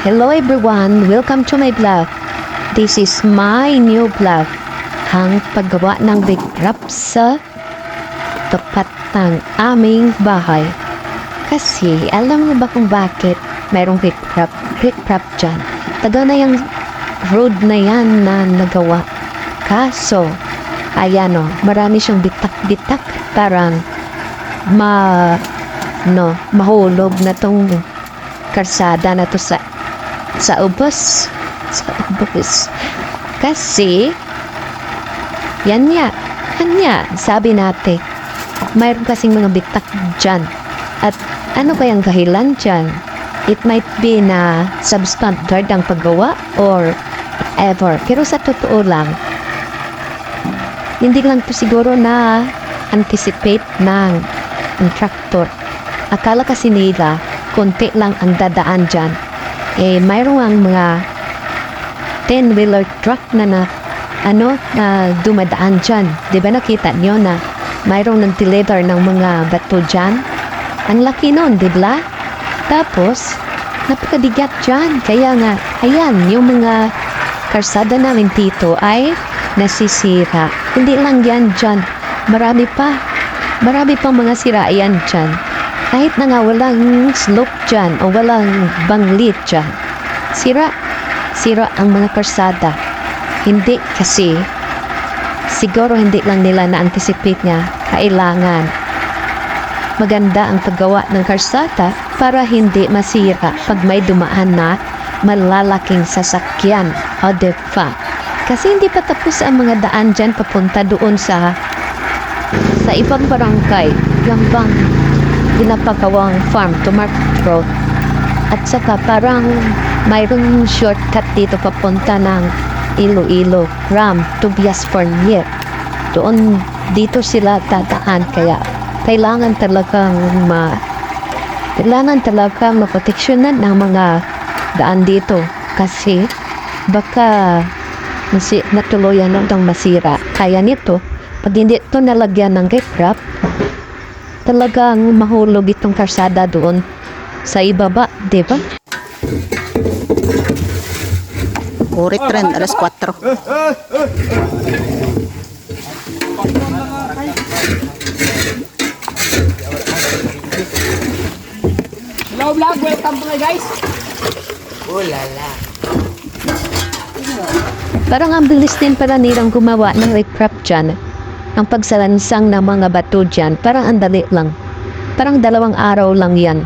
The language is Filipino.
Hello everyone, welcome to my vlog. This is my new vlog. Ang paggawa ng big wrap sa tapat ng aming bahay. Kasi alam mo ba kung bakit mayroong big wrap, big wrap dyan? Taga na yung road na yan na nagawa. Kaso, ayan o, marami siyang bitak-bitak. Parang ma, no, mahulog na tong karsada na to sa sa ubos. Sa ubos. Kasi, yan nga, yan nga, sabi natin, mayroon kasing mga bitak dyan. At ano kayang dahilan dyan? It might be na substandard ang paggawa or ever. Pero sa totoo lang, hindi lang to siguro na anticipate ng contractor. Akala kasi nila, konti lang ang dadaan dyan. Eh, mayroong mga 10-wheeler truck na na ano, na dumadaan dyan. Di ba nakita nyo na mayroong nag-deliver ng mga bato dyan? Ang laki nun, di ba? Tapos, napakabigat dyan. Kaya nga, ayan, yung mga karsada namin dito ay nasisira. Hindi lang yan dyan. Marami pa. Marami pang mga sira yan dyan. Kahit na nga walang slope dyan o walang banglit dyan. Sira. Sira ang mga karsada. Hindi kasi siguro hindi lang nila na-anticipate nga kailangan maganda ang paggawa ng karsada para hindi masira pag may dumaan na malalaking sasakyan o diba? Kasi hindi pa tapos ang mga daan dyan papunta doon sa sa ibang barangay yung bang pinapagawang farm to market road. At saka parang mayroong shortcut dito papunta ng Iloilo Ram to Bias Fornier doon dito sila tataan kaya kailangan talagang ma kailangan talagang maproteksyonan ng mga daan dito. Kasi baka masi, natuluyan ng masira. Kaya nito pag hindi ito nalagyan ng riprap talagang mahulog itong karsada doon sa ibaba, di ba? Kurit rin, alas 4. Hello vlog, welcome po guys. Parang ang bilis din pala nilang gumawa ng riprap dyan. Ang pagsalansang ng mga bato dyan, parang ang dali lang. Parang dalawang araw lang yan.